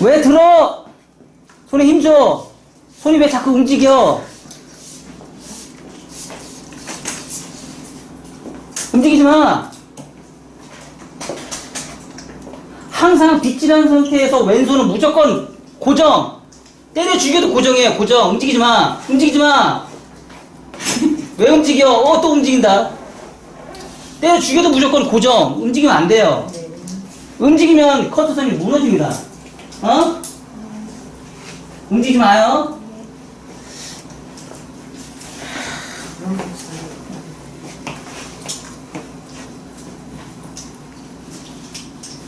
왜 들어? 손에 힘줘. 손이 왜 자꾸 움직여? 움직이지 마. 항상 빗질한 상태에서 왼손은 무조건 고정. 때려 죽여도 고정이에요. 고정. 움직이지 마. 움직이지 마. 왜 움직여? 어, 또 움직인다. 때려 죽여도 무조건 고정. 움직이면 안 돼요. 움직이면 커트선이 무너집니다. 어? 움직이지 마요.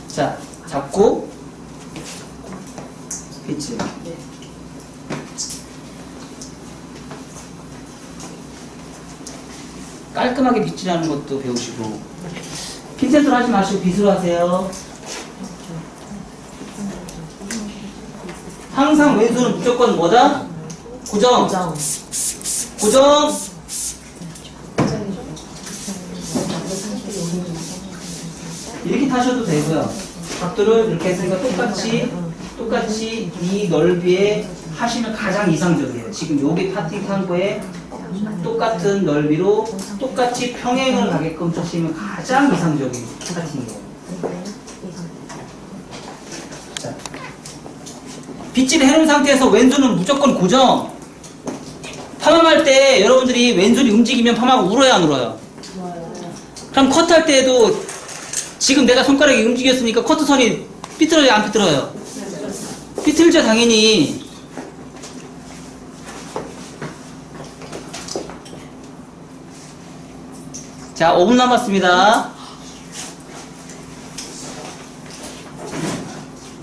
자, 잡고, pitch. 깔끔하게 빗질하는 것도 배우시고, 핀셋으로 하지 마시고 빗으로 하세요. 항상 왼손은 무조건 뭐다? 고정. 고정. 고정. 이렇게 타셔도 되고요. 각도를 이렇게 했으니까 똑같이 똑같이 이 넓이에 하시면 가장 이상적이에요. 지금 여기 파팅 탄 거에 똑같은 넓이로 똑같이 평행을 가게끔 하시면 가장 이상적인 파팅이에요. 빗질 해놓은 상태에서 왼손은 무조건 고정. 파마할 때 여러분들이 왼손이 움직이면 파마가 울어야 안 울어요? 그럼 컷할 때에도 지금 내가 손가락이 움직였으니까 커트선이 삐뚤어요 안 삐뚤어요? 삐뚤죠 당연히 자 5분 남았습니다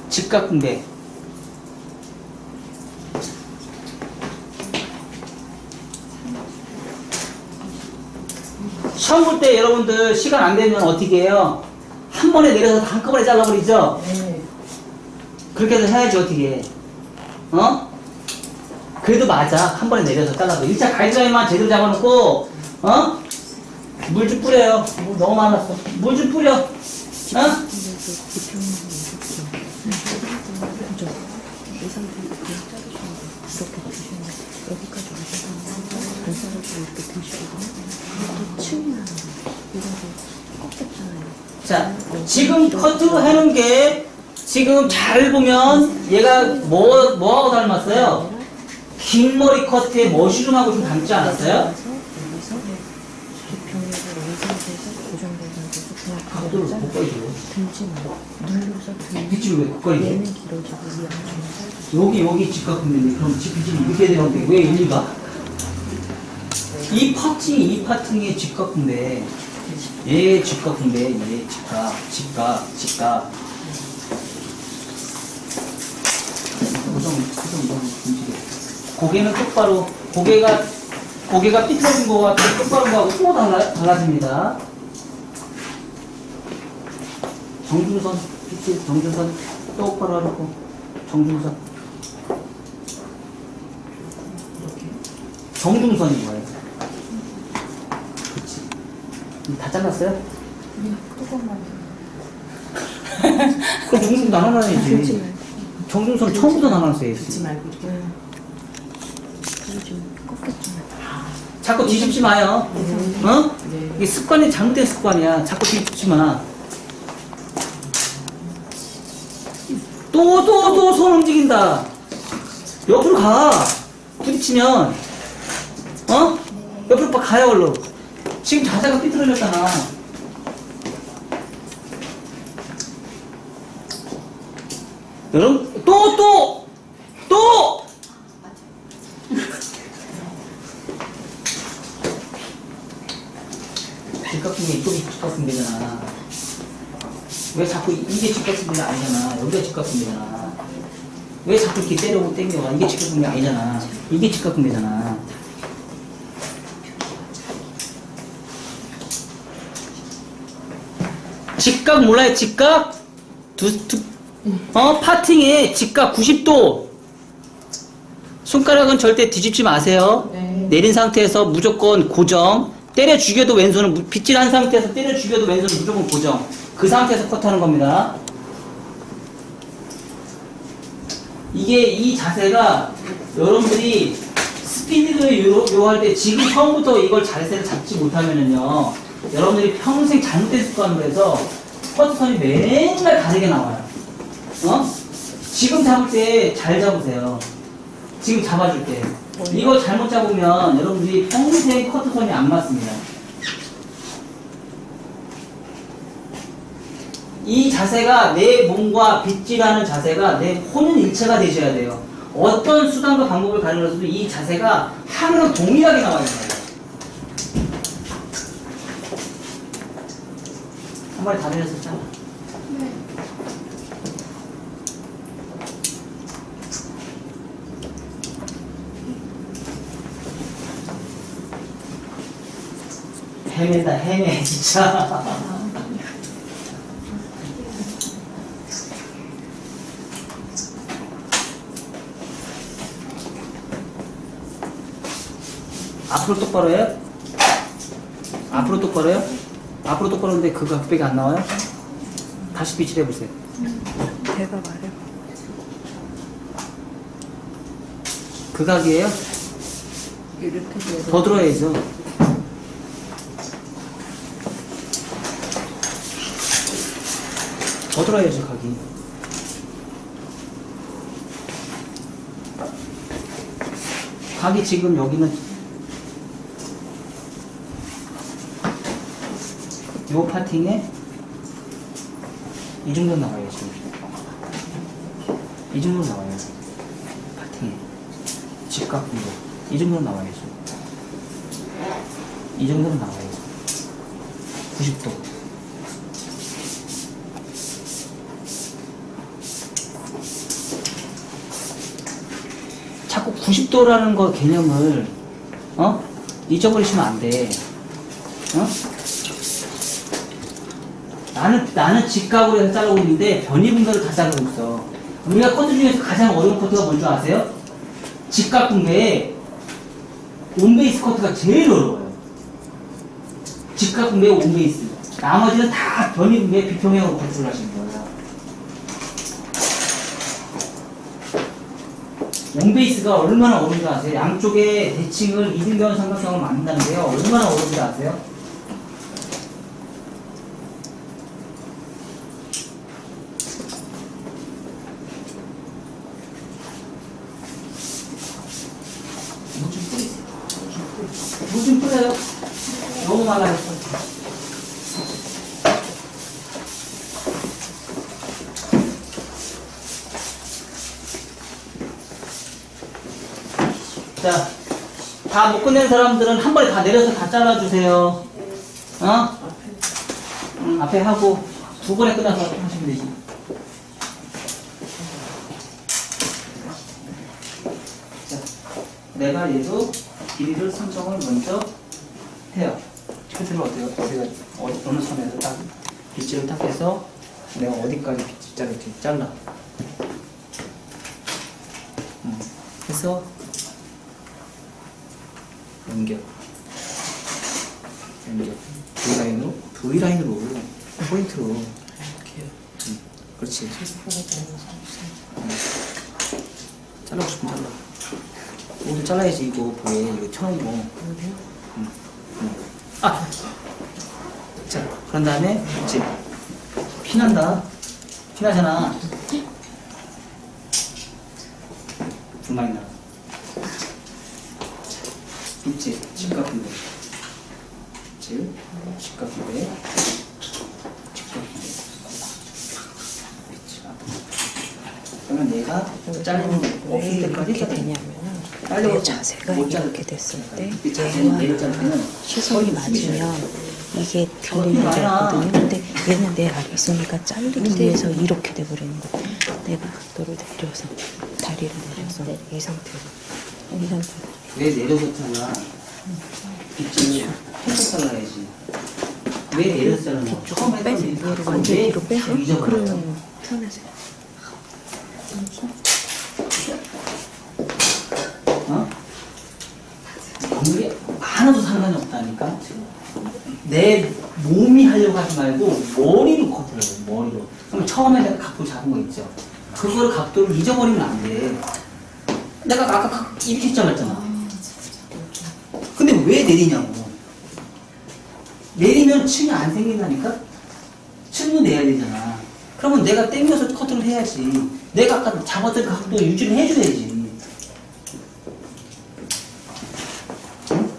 즉각 분배 시험 볼 때 여러분들 시간 안 되면 어떻게 해요? 한 번에 내려서 다 한꺼번에 잘라버리죠? 네. 그렇게 해서 해야지 어떻게 해? 어? 그래도 맞아 한 번에 내려서 잘라서 1차 가이드라인만 제대로 잡아놓고 어? 물 좀 뿌려요 물 너무 많았어 물 좀 뿌려 어? 이 상태에서 그냥 자르시면 이렇게 여기까지 드시거든요. 또 치우면 이거를 꺾였잖아요. 자 지금 커트 해놓은 게 지금 잘 보면 얘가 뭐, 뭐하고 닮았어요? 긴 머리 커트에 머시룸하고 좀 닮지 않았어요? 각도를 왜 짧아지고 여기 여기 직각인데 그럼 직빗질이 이렇게 되는데 왜 일리가? 이 파팅이 이 파팅의 직각인데 얘 직각인데 얘 직각 직각 직각 고정 고정 너무 움직여 고개는 똑바로 고개가 고개가 삐뚤어진 거와 똑바로 거하고 또 달라, 달라집니다. 정준선 삐뚤 정준선 똑바로 하고 정준선. 정중선이 뭐예요? 그치. 다 잘랐어요? 조금만 그럼 정중 들지 나눠놔야지. 정중선 처음부터 나눠놨어야지. 말고 이렇게 그리고 지금 꺾였잖아요. 자꾸 뒤집지 마요. 어? 네. 이게 습관이 잘못된 습관이야. 자꾸 뒤집지 마. 또, 또, 또 손 움직인다. 옆으로 가. 부딪히면. 어? 옆으로 막 가요, 얼른. 지금 자세가 삐뚤어졌잖아. 여러분, 또, 또! 또! 직각분계 이쪽이 직각분계잖아. 왜 자꾸 이게 직각분계가 아니잖아. 여기가 직각분계잖아. 왜 자꾸 이렇게 때려고 땡겨가? 이게 직각분계 아니잖아. 이게 직각분계잖아. 직각 몰라요? 직각? 두, 두, 어? 파팅에 직각 90도. 손가락은 절대 뒤집지 마세요. 네. 내린 상태에서 무조건 고정. 때려 죽여도 왼손은 무- 빗질한 상태에서 때려 죽여도 왼손은 무조건 고정. 그 상태에서 컷하는 겁니다. 이게 이 자세가 여러분들이 스피드를 요, 요할 때 지금 처음부터 이걸 자세를 잡지 못하면은요 여러분들이 평생 잘못된 습관으로 해서 퍼트선이 맨날 다르게 나와요 어? 지금 잡을 때 잘 잡으세요 지금 잡아줄 때 이거 잘못 잡으면 여러분들이 평생 커트선이 안 맞습니다 이 자세가 내 몸과 빗질하는 자세가 내 혼연일체가 되셔야 돼요. 어떤 수단과 방법을 가르쳐서도 이 자세가 항상 동일하게 나와야 돼요. 한 마리 다 내렸었잖아. 헤매다 헤매 진짜. 앞으로 똑바로 해요? 앞으로 똑바로 해요? 앞으로 똑바로 하는데 그 각백이 안 나와요? 다시 빛을 해보세요. 배가 말해. 그 각이에요? 이렇게 더 들어야죠. 더 들어야죠, 각이. 각이 지금 여기는 요 파팅에 이 정도 나와요, 지금. 이 정도 나와요. 파팅에. 직각 분도. 이 정도 나와야죠. 이 정도는 나와야죠. 90도. 자꾸 90도라는 거 개념을 어? 잊어버리시면 안 돼. 어? 나는 나는 직각으로 해서 자르고 있는데 변이분배를 다 자르고 있어. 우리가 커트 중에서 가장 어려운 커트가 뭔지 아세요? 직각 분배에 온베이스 커트가 제일 어려워요. 직각 분배 온베이스. 나머지는 다 변이 분배 비평형으로 커트를 하시는 거예요. 온베이스가 얼마나 어려운지 아세요? 양쪽에 대칭을 이등변 삼각형을 만든다는데요. 얼마나 어려운지 아세요? 물좀 뿌리세요. 물 좀 뿌려요. 너무 많아요. 자, 다 못 끝낸 사람들은 한 번에 다 내려서 다 잘라주세요. 어? 응, 앞에 하고 두 번에 끝나서 하시면 되지. 자, 내가 얘도 길이를 선정을 먼저 해요. 끝으로 어때요? 어디, 어느 선에서 딱 빗질을 딱 해서 내가 어디까지 빗질 자를지 잘라. 음, 해서 연결. 연결. V 라인으로 V 라인으로 포인트로 이렇게. 음, 그렇지. 음. 잘라고 싶으면 잘라. 오늘 잘라야지 이거 보에 이거 처음 거. 음, 음. 아. 자, 그런 다음에 이제 피난다. 피나잖아. 불 많이 나. 있지, 집 같은데. 집, 집 같은데. 집 같은데. 그치, 앞으로. 그러면 얘가 잘리는 왜 없을 때까지 잘리고 내 자세가 이렇게 됐을 때 얘와 시선이 맞으면 이게 들리는 줄 알거든요. 근데 얘는 내 앞에 있으니까 잘리기 위해서 이렇게 돼버리는 거야. 내가 각도를 내려서 다리를 내려서 이 상태로 이 상태로 왜 내려졌잖아. 빗질을 해서 잘라야지. 왜 내렸잖아. 너. 처음 완전 왜 뒤로. 잊어버려? 그러면 편하세요. 어? 아무리 하나도 상관이 없다니까 지금. 내 몸이 하려고 하지 말고 머리로 해요 머리로 그럼 처음에 내가 각도 잡은 거 있죠 그걸 각도를 잊어버리면 안 돼. 내가 아까 각- 이렇게 잘랐잖아. 근데 왜 내리냐고. 내리면 층이 안 생긴다니까? 층도 내야 되잖아. 그러면 내가 땡겨서 커트를 해야지. 내가 아까 잡았던 그 각도 유지를 해줘야지. 응?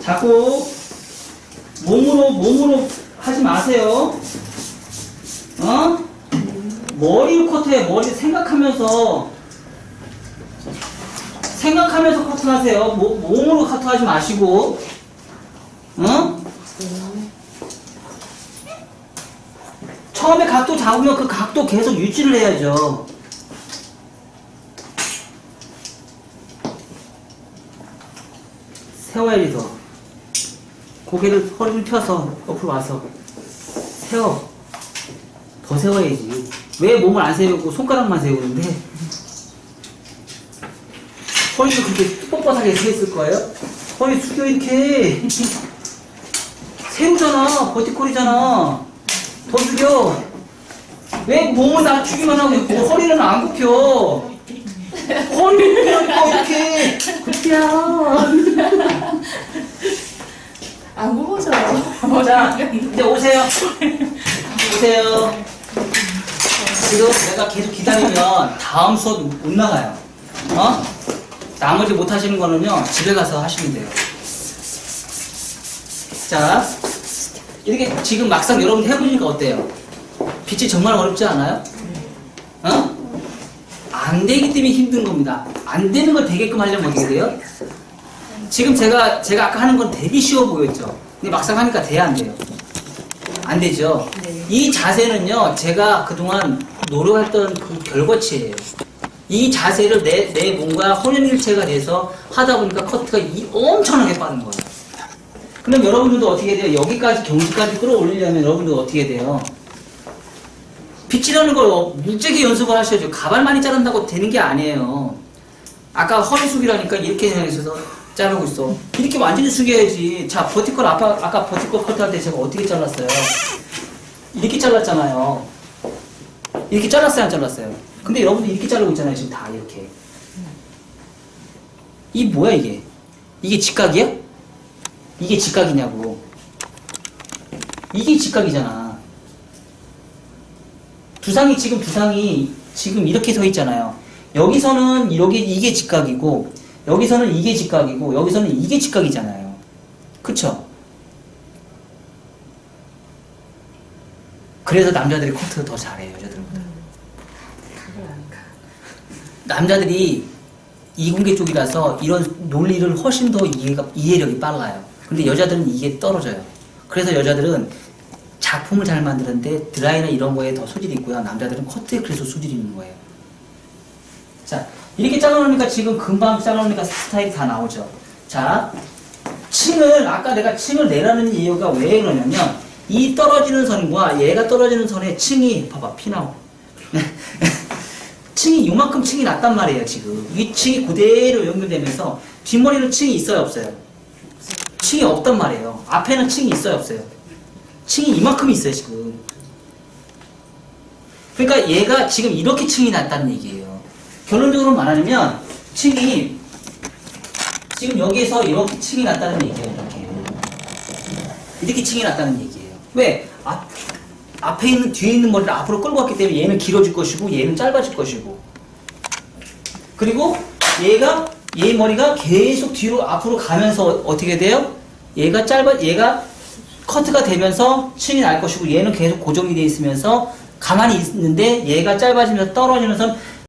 자꾸 몸으로 몸으로 하지 마세요. 어? 머리를 커트해. 머리 생각하면서 생각하면서 커트하세요. 모- 몸으로 커트하지 마시고. 어? 처음에 각도 잡으면 그 각도 계속 유지를 해야죠. 세워야지 더. 고개를 허리를 펴서 옆으로 와서 세워. 더 세워야지. 왜 몸을 안 세우고 손가락만 세우는데? 허리도 그렇게 뻣뻣하게 서 있을 거예요? 허리 숙여 이렇게. 세우잖아. 버티콜이잖아. 더 숙여. 왜 몸을 낮추기만 하고 있고 허리는 안 굽혀? 허리를 굽히고 이렇게 굽혀. 안 굽어져요. 자, 이제 오세요. 오세요. 지금 내가 계속 기다리면 다음 수업 못 나가요. 어? 나머지 못 하시는 거는요, 집에 가서 하시면 돼요. 자, 이렇게 지금 막상 여러분 해보니까 어때요? 빛이 정말 어렵지 않아요? 어? 안 되기 때문에 힘든 겁니다. 안 되는 걸 되게끔 하려면 어떻게 돼요? 지금 제가 제가 아까 하는 건 되게 쉬워 보였죠. 근데 막상 하니까 돼야 안 돼요. 안 되죠. 네. 이 자세는요, 제가 그동안 노력했던 그 결과치예요. 이 자세를 내, 내 몸과 혼연일체가 돼서 하다 보니까 커트가 이- 엄청나게 빠른 거예요. 그럼 여러분들도 어떻게 돼요? 여기까지 경지까지 끌어올리려면 여러분들 어떻게 돼요? 빗질하는 걸 어- 물재기 연습을 하셔야죠. 가발 많이 자른다고 되는 게 아니에요. 아까 허리 숙이라니까 이렇게 해서 자르고 있어. 이렇게 완전히 숙여야지. 자, 버티컬 아까, 아까 버티컬 커트할 때 제가 어떻게 잘랐어요? 이렇게 잘랐잖아요. 이렇게 잘랐어요, 안 잘랐어요? 근데 여러분들 이렇게 자르고 있잖아요, 지금 다 이렇게. 이 뭐야, 이게? 이게 직각이야? 이게 직각이냐고. 이게 직각이잖아. 두상이 지금 두상이 지금 이렇게 서 있잖아요. 여기서는 이렇게 이게 직각이고 여기서는 이게 직각이고 여기서는 이게 직각이잖아요. 그쵸? 그래서 남자들이 코트 더 잘해요, 여자들보다. 남자들이 이공계 쪽이라서 이런 논리를 훨씬 더 이해가, 이해력이 빨라요. 근데 여자들은 이게 떨어져요. 그래서 여자들은 작품을 잘 만드는데 드라이나 이런 거에 더 소질이 있고요. 남자들은 커트에 그래서 소질이 있는 거예요. 자, 이렇게 잘라놓으니까 지금 금방 잘라놓으니까 스타일이 다 나오죠. 자, 층을, 아까 내가 층을 내라는 이유가 왜 그러냐면, 이 떨어지는 선과 얘가 떨어지는 선의 층이, 봐봐, 피 나오. 층이 요만큼 층이 났단 말이에요, 지금. 이 층이 그대로 연결되면서, 뒷머리는 층이 있어요, 없어요? 층이 없단 말이에요. 앞에는 층이 있어요, 없어요? 층이 이만큼 있어요, 지금. 그러니까 얘가 지금 이렇게 층이 났다는 얘기예요. 결론적으로 말하면 층이 지금 여기에서 이렇게 층이 났다는 얘기예요. 이렇게 이렇게 층이 났다는 얘기예요. 왜? 앞, 앞에 있는 뒤에 있는 머리를 앞으로 끌고 갔기 때문에 얘는 길어질 것이고 얘는 짧아질 것이고 그리고 얘가 얘 머리가 계속 뒤로 앞으로 가면서 어떻게 돼요? 얘가 짧아 얘가 커트가 되면서 층이 날 것이고 얘는 계속 고정이 돼 있으면서 가만히 있는데 얘가 짧아지면서 떨어지는 선